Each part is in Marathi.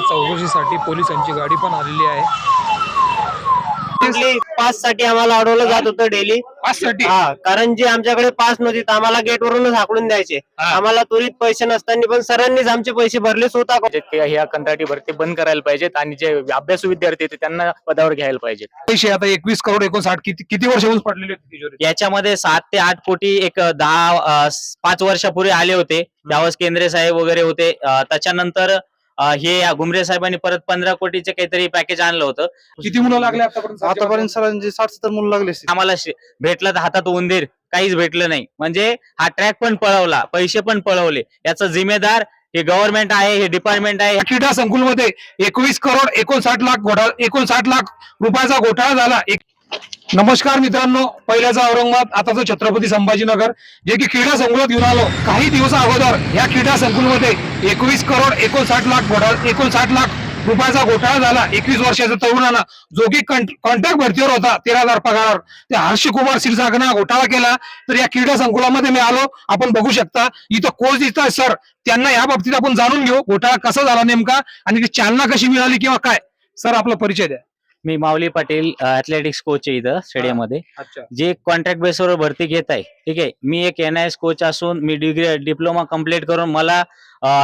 चौकशीसाठी पोलिसांची गाडी पण आलेली आहे. पाससाठी आम्हाला अडवलं जात होतं डेली. पाचसाठी? हा कारण जे आमच्याकडे पास नव्हती तर आम्हाला गेट वरूनच हाकलून द्यायचे. हा. आम्हाला त्वरित पैसे नसताना पण सरांनीच आमचे पैसे भरले स्वतः ह्या कंत्राटी भरती बंद करायला पाहिजेत आणि जे अभ्यासू विद्यार्थी आहेत त्यांना पदावर घ्यायला पाहिजेत. पैसे आता एकवीस करोड एकोणसाठ किती किती वर्षापासून पडलेले होते तिजोरीत? याच्यामध्ये सात ते आठ कोटी एक दहा पाच वर्षापूर्वी आले होते. त्यावेळेस केंद्रे साहेब वगैरे होते. त्याच्यानंतर हे घुमरे साहेबांनी परत पंधरा कोटीचे काहीतरी पॅकेज आणलं होतं. किती मुलं लागले आतापर्यंत आतापर्यंत सरांचे साठ सत्तर मुलं लागले असतील. आम्हाला शे- भेटला तर हातात उंदीर काहीच भेटलं नाही. म्हणजे हा ट्रॅक पण पळवला पैसे पण पळवले. याचा जिम्मेदार हे गव्हर्नमेंट आहे हे डिपार्टमेंट आहे. क्रीडा संकुलमध्ये एकवीस करोड एकोणसाठ लाख घोटाळा एकोणसाठ लाख रुपयाचा घोटाळा झाला. एक नमस्कार मित्रांनो पहिल्याचा औरंगाबाद आताचं छत्रपती संभाजीनगर जे की क्रीडा संकुलात घेऊन आलो. काही दिवस अगोदर या क्रीडा संकुलमध्ये एकवीस करोड एकोणसाठ लाख एकोणसाठ लाख रुपयाचा घोटाळा झाला एकवीस वर्षाचा तरुणानं. जो की कॉन्ट्रॅक्ट भरतीवर होता तेरा हजार पगारावर. त्या हर्ष कुमार क्षीरसागरनं घोटाळा केला. तर या क्रीडा संकुलामध्ये मी आलो. आपण बघू शकता इथं कोच दिसतात सर. त्यांना या बाबतीत आपण जाणून घेऊ घोटाळा कसा झाला नेमका आणि ती चालना कशी मिळाली किंवा काय? सर आपला परिचय द्या. मी माऊली पाटील ऍथलेटिक्स कोच आहे इथं स्टेडियममध्ये जे कॉन्ट्रॅक्ट बेसवर भरती घेत आहे ठीक आहे. मी एक एन आय एस कोच असून मी डिग्री डिप्लोमा कंप्लीट करून मला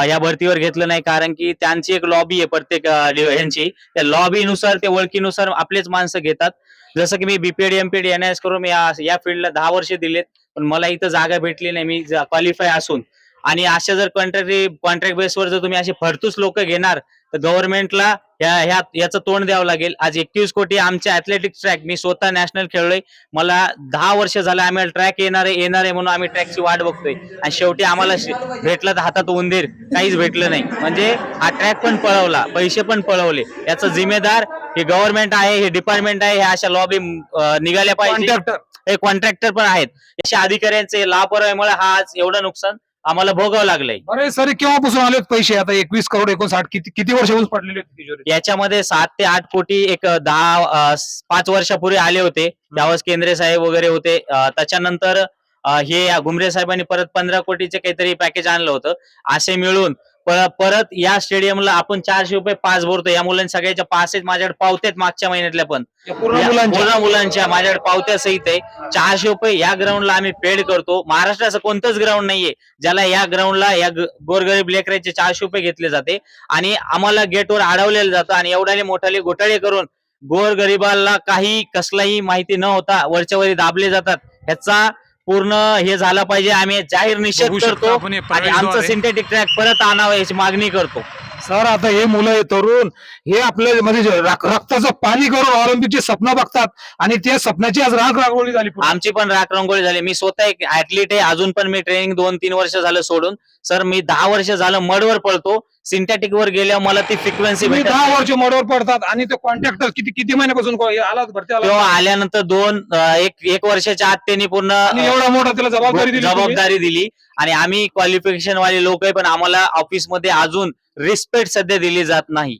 या भरतीवर घेतलं नाही. कारण की त्यांची एक लॉबी आहे प्रत्येक यांची. त्या लॉबीनुसार ते ओळखीनुसार आपलेच माणसं घेतात. जसं की मी BPEd MPEd N I S करून मी या- फील्डला दहा वर्ष दिलेत. पण मला इथं जागा भेटली नाही. मी क्वालिफाय असून. आणि अशा जर कॉन्ट्रॅक्ट कॉन्ट्रॅक्ट बेसवर जर तुम्ही असे फडतूस लोक घेणार तर गव्हर्नमेंटला ह्या ह्या याचं तोंड द्यावं लागेल. आज एकवीस कोटी आमच्या अथलेटिक्स ट्रॅक मी स्वतः नॅशनल खेळलोय. मला दहा वर्ष झालं आम्हाला ट्रॅक येणार आहे येणार आहे म्हणून आम्ही ट्रॅकची वाट बघतोय. आणि शेवटी आम्हाला भेटला तर हातात उंदीर काहीच भेटलं नाही. म्हणजे हा ट्रॅक पण पळवला पैसे पण पळवले. याचा जिम्मेदार हे गव्हर्नमेंट आहे हे डिपार्टमेंट आहे हे अशा लॉबी निघाल्या पाहिजे. कॉन्ट्रॅक्टर हे कॉन्ट्रॅक्टर पण आहेत. अशा अधिकाऱ्यांचे लापरवाहीमुळे हा आज एवढं नुकसान आम्हाला भोगावं लागलंय. अरे सर केव्हापासून आलेत पैसे? आता एकवीस करोड एकोणसाठ किती किती वर्षापासून पडलेले होते तिजोरीत? याच्यामध्ये सात ते आठ कोटी एक दहा अं, स- पाच वर्षापूर्वी आले होते. त्यावेळेस केंद्रे साहेब वगैरे होते. अं, त्याच्यानंतर अं, हे घुमरे साहेबांनी परत पंधरा कोटीचे काहीतरी पॅकेज आणलं होतं. असे मिळून परत या स्टेडियमला आपण चारशे रुपये पास भरतो. या मुलांनी सगळ्याच्या पासेच माझ्याकडे पावत्यात मागच्या महिन्यातल्या पण. पूर्ण मुलांच्या. माझ्याकडे पावत्या सहित आहे. चारशे रुपये या ग्राउंडला आम्ही पेड करतो. महाराष्ट्रात असं कोणतंच ग्राउंड नाहीये. ज्याला या ग्राउंडला या गोरगरीब लेकरांचे चारशे रुपये घेतले जाते. आणि आम्हाला गेटवर अडवलेलं जातं. आणि एवढ्याले मोठाले घोटाळे करून गोरगरिबाला काही कसलाही माहिती न होता वरच्या वरी दाबले जातात. ह्याचा पूर्ण हे झालं पाहिजे. आम्ही जाहीर निषेध बघू शकता करतो. आपण हे आणि प्रवेशद्वार आमचं आहे. सिंथेटिक ट्रॅक परत आणावं याची मागणी करतो. सर आता हे मुलं हे तरुण हे आपल्या म्हणजे जे रक्ताचं पाणी करून ऑलिम्पिकचे स्वप्न बघतात आणि त्या स्वप्नाची आज राग रागवली झाली पूर्ण. आमची पण राख रंगोळी झाली. मी स्वतः एक ऍथलीट आहे. अजून पण मी ट्रेनिंग दोन तीन वर्ष झालं सोडून. सर मी दहा वर्ष झालं मडवर पळतो सिंथेटिक वर गेल्यावर मला ती फ्रिक्वेन्सी तुम्ही भेटत दहा वर्ष मोडवर पडतात आणि ते कॉन्ट्रॅक्टर किती किती महिन्यापासून को- हे आला भरती आला तेव्हा आल्यानंतर दोन अं, एक एक वर्षाच्या आत त्यांनी पूर्ण आणि एवढा मोठा त्याला जबाबदारी दिली तुम्ही. जबाबदारी दिली. आणि आम्ही क्वालिफिकेशन वाले लोक आहे पण आम्हाला ऑफिसमध्ये अजून रिस्पेक्ट सध्या दिली जात नाही.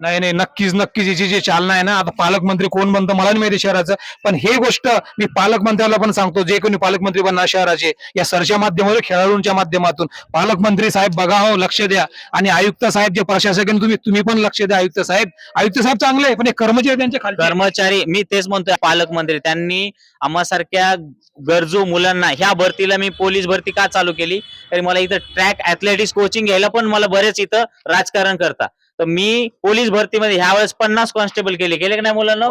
नाही नाही नक्कीच नक्कीच. याची जी चालना आहे ना आता पालकमंत्री कोण बनतं मला नाही माहिती शहराचं. पण हे गोष्ट मी पालकमंत्र्याला पण सांगतो जे कोणी पालकमंत्री बनणार शहराचे या सरच्या माध्यमातून खेळाडूंच्या माध्यमातून. पालकमंत्री साहेब बघा हो लक्ष द्या. आणि आयुक्त साहेब जे प्रशासक तुम्ही तुम्ही पण लक्ष द्या आयुक्त साहेब. आयुक्त साहेब चांगले पण हे कर्मचारी त्यांच्या खाली कर्मचारी मी तेच म्हणतोय पालकमंत्री. त्यांनी आम्हासारख्या गरजू मुलांना ह्या भरतीला मी पोलीस भरती का चालू केली? तरी मला इथं ट्रॅक ऍथलेटिक्स कोचिंग घ्यायला पण मला बरेच इथं राजकारण करता. तर मी पोलीस भरतीमध्ये ह्या वेळेस पन्नास कॉन्स्टेबल केले. केले की नाही मुलांना?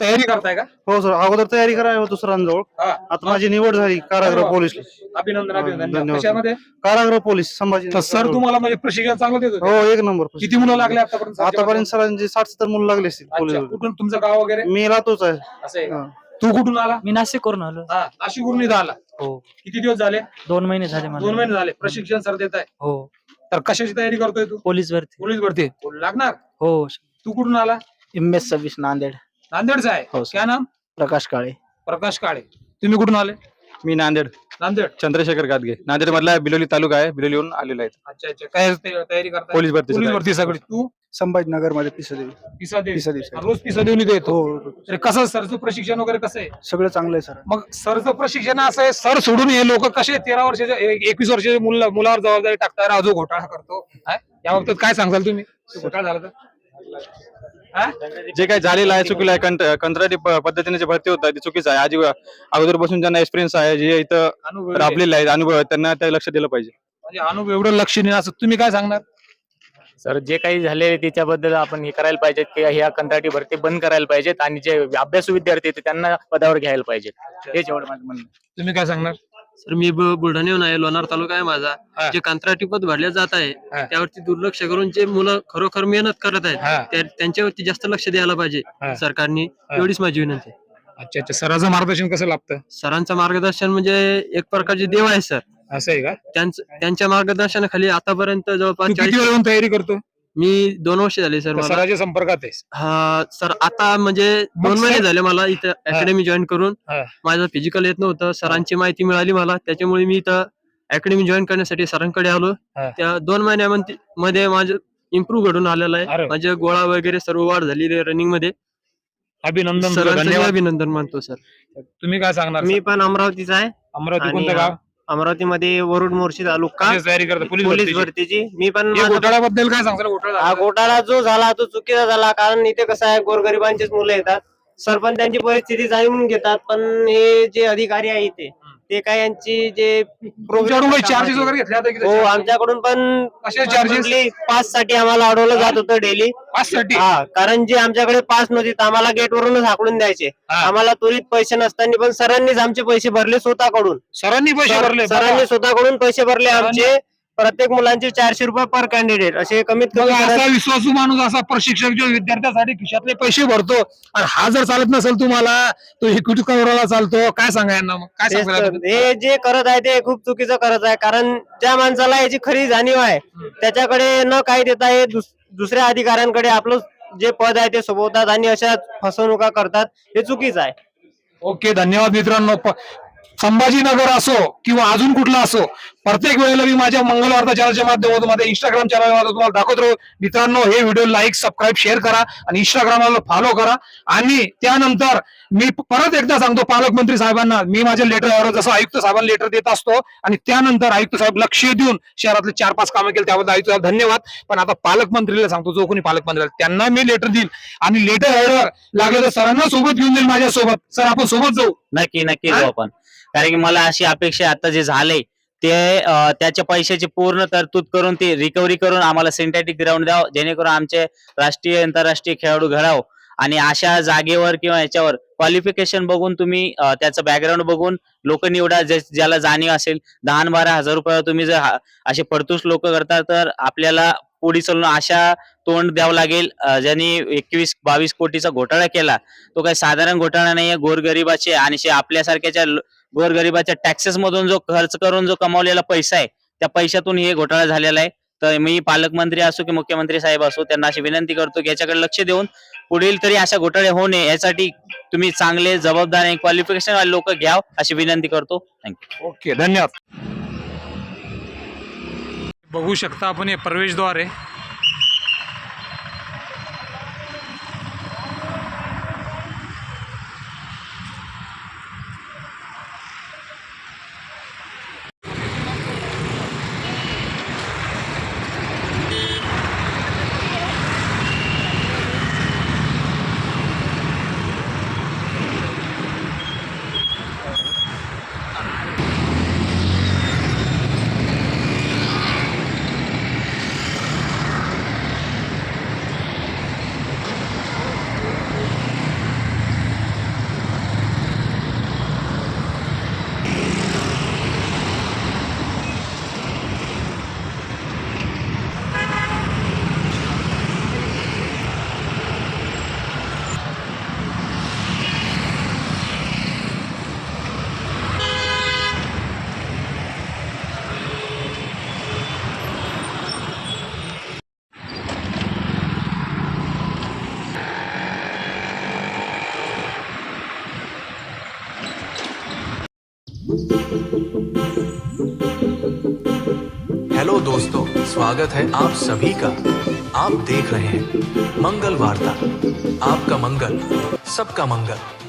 तयारी करताय का? हो सर. अगोदर तयारी करायला होतो सरांजवळ. हा. आता माझी निवड झाली कारागृह पोलीस अभिनंदन अभिनंदन. धन्यवाद. कशामध्ये? कारागृह पोलीस संभाजी तर सर तुम्हाला म्हणजे प्रशिक्षण चांगलं देत होते हो एक नंबर किती मुलं लागले आतापर्यंत आतापर्यंत सरांचे साठ सत्तर मुलं लागले असतील. पोलीस. अच्छा, कुठून? तुमचं गाव वगैरे? मी राहतोच आहे. असं आहे. का? हा. तू कुठून आला? मी नाशिक करून आलो. हा नाशिकवरून इथं आला. हो. किती दिवस झाले? दोन महिने झाले दोन मला महिने झाले. प्रशिक्षण सर देत आहे हो. तर कशाची तयारी करतोय तू? पोलीस भरती. पोलीस भरती. लागणार? हो. तू कुठून आला? एम एस सव्वीस नांदेड. नांदेडचा आहे. हो. क्या नाम? प्रकाश काळे. प्रकाश काळे. तुम्ही कुठून आले? मी नांदेड. नांदेड. चंद्रशेखर गादगे. नांदेड मधला बिलोली तालुका आहे. बिलोलीहून आलेलो आहे अच्छा अच्छा. काय तयारी करताय? पोलीस भरती पोलीस भरती सगळी. तू? संभाजीनगरमध्ये पिसदेवी पिसा देवी. पिसा देवी. रोज पिसा देऊन इथे येतो. हो. अरे कसं सरचं प्रशिक्षण वगैरे कसं आहे? सगळं चांगलं आहे सर. मग सरचं प्रशिक्षण असं आहे सर सोडून हे लोक कसे तेरा वर्षाच्या ए- एकवीस वर्षाच्या मुला मुलावर जबाबदारी टाकतात राजू घोटाळा करतो? या बाबतीत काय सांगाल तुम्ही? घोटाळा झाला तर? हा? जे काही झालेलं आहे चुकीला आहे कंत्राटी प- पद्धतीने जे भरती होत आहे ते चुकीचं आहे. आधी अगोदरपासून ज्यांना एक्सपिरियन्स आहे जे इथं अनुभव राबलेले आहेत अनुभव आहेत त्यांना ते लक्ष दिलं पाहिजे. म्हणजे अनुभव एवढं लक्ष नाही असं तुम्ही काय सांगणार? सर जे काही झाले त्याच्याबद्दल आपण हे करायला पाहिजेत की ह्या कंत्राटी भरती बंद करायला पाहिजेत आणि जे अभ्यासू विद्यार्थी आहेत त्यांना पदावर घ्यायला पाहिजेत हेच एवढं माझं म्हणणं आहे. तुम्ही काय सांगणार सर मी ब- बुलढाण्याहून आहे लोणार तालुका आहे माझा हा. जे कंत्राटी पद भरले जात आहे हा. त्यावरती दुर्लक्ष करून जे मुलं खरोखर मेहनत करत हा. आहेत त्या- त्यांच्यावरती जास्त लक्ष द्यायला पाहिजे हा. सरकारने एवढीच माझी विनंती आहे. अच्छा अच्छा सराचं मार्गदर्शन कसं लागतं सरांचं मार्गदर्शन म्हणजे एक प्रकारचे देव आहे सर असं आहे का? त्यांचं त्यांच्या मार्गदर्शनाखाली आतापर्यंत जवळपास तू किती तयारी करतो? मी दोन वर्ष झाले सर मला. सराच्या संपर्कात आहेस. हा सर आता म्हणजे दोन महिने झाले मला इथं अकॅडमी जॉईन करून. हा. माझं फिजिकल येत नव्हतं. सरांची माहिती मिळाली मला. त्याच्यामुळे मी इथं अकॅडमी जॉईन करण्यासाठी सरांकडे आलो. हा. त्या दोन महिन्यामध्ये मध्ये माझं इम्प्रूव्ह घडून आलेलं अरे. आहे माझ्या गोळा वगैरे सर्व वाढ झालेली आहे रनिंगमध्ये. अभिनंदन तुला, सरांचं मी धन्यवाद. अभिनंदन मानतो सर. तुम्ही काय सांगणार मी पण अमरावतीचा आहे. अमरावती आणि, कोणतं गाव? अमरावतीमध्ये वरुड मोर्शी तालुका कशाची तयारी करतो पोलीस पोलीस भरतीची? भरतीची मी पण माझं- घोटाळ्याबद्दल काय सांगताल घोटाळा हा? घोटाळा जो झाला तो चुकीचा झाला कारण इथे कसं आहे गोरगरिबांचीच मुलं येतात सरपंचांची परिस्थिती जाणून घेतात पण हे जे अधिकारी आहे इथे ते काय यांची जे तुमच्याकडून काही चार्जेस वगैरे घेतले की हो? आमच्याकडून पण कसे पाससाठी आम्हाला अडवलं जात होतं डेली पाच साठी हा कारण जे आमच्याकडे पास नव्हते तर आम्हाला गेट वरूनच हाकलून द्यायचे. हा. आम्हाला त्वरित पैसे नसताना पण सरांनीच आमचे पैसे भरले स्वतःकडून. सरांनी पैसे भरले. सरांनी स्वतःकडून पैसे भरले आमचे. प्रत्येक मुलांचे चारशे रुपये पर कॅन्डिडेट असे कमीत कमी असा विश्वासू माणूस असा प्रशिक्षक जो विद्यार्थ्यासाठी खिशातले पैसे भरतो आणि हा जर चालत नसेल तुम्हाला तो इक्विटी करोडाला चालतो? काय सांगा यांना मग? काय तेच सांगायला तर. हे जे करत आहे ते खूप चुकीचं करत आहे कारण ज्या माणसाला याची खरी जाणीव आहे त्याच्याकडे न काही देता हे दुस- दुसऱ्या अधिकाऱ्यांकडे आपलं जे पद आहे ते सोबवतात आणि अशा फसवणुका करतात हे चुकीचं आहे. ओके धन्यवाद मित्रांनो. प- संभाजीनगर असो किंवा अजून कुठला असो प्रत्येक वेळेला मी माझ्या मंगलवार्ता चॅनलच्या माध्यमातून माझ्या इंस्टाग्राम चॅनल तुम्हाला दाखवत राहू. मित्रांनो हे व्हिडिओ लाईक सबस्क्राईब शेअर करा आणि इंस्टाग्रामला फॉलो करा. आणि त्यानंतर मी परत एकदा सांगतो पालकमंत्री साहेबांना मी माझ्या लेटर जसं आयुक्त साहेबांना लेटर देत असतो आणि त्यानंतर आयुक्त साहेब लक्ष देऊन शहरातले चार पाच कामं केली त्याबद्दल आयुक्त साहेब धन्यवाद. पण आता पालकमंत्रीला सांगतो जो कोणी पालकमंत्री त्यांना मी लेटर देईल. आणि लेटर हेडर लागलं तर सरांना सोबत घेऊन जाईल माझ्या सोबत सर आपण सोबत जाऊ. नक्की नक्की? जाऊ आपण. कारण की मला अशी अपेक्षा आता जे झालंय ते त्याच्या पैशाची पूर्ण तरतूद करून ते रिकव्हरी करून आम्हाला सिंथेटिक ग्राउंड द्यावं जेणेकरून आमचे राष्ट्रीय आंतरराष्ट्रीय खेळाडू घडावं. आणि अशा जागेवर किंवा याच्यावर क्वालिफिकेशन बघून तुम्ही त्याचं बॅकग्राऊंड बघून लोक निवडा ज्याला जाणीव असेल दहा बारा हजार रुपये तुम्ही जर असे परतूस लोक करता तर आपल्याला पुढे चालून अशा तोंड द्यावं लागेल. ज्यांनी एकवीस बावीस कोटीचा घोटाळा केला तो काही साधारण घोटाळा नाहीये. गोरगरिबाचे आणि आपल्यासारख्याच्या गोरगरिबाच्या टॅक्सेस मधून जो खर्च करून जो कमावलेला पैसा आहे त्या पैशातून हे घोटाळा झालेला आहे. तर मी पालकमंत्री असो की मुख्यमंत्री साहेब असो त्यांना अशी विनंती करतो की याच्याकडे लक्ष देऊन पुढील तरी अशा घोटाळे होऊ नये यासाठी तुम्ही चांगले जबाबदार आणि क्वालिफिकेशन वाले लोक घ्याव अशी विनंती करतो. थँक्यू ओके धन्यवाद. बघू शकता आपण हे प्रवेशद्वार आहे. हेलो दोस्तों, स्वागत है आप सभी का। आप देख रहे हैं मंगल वार्ता। आपका मंगल, सबका मंगल।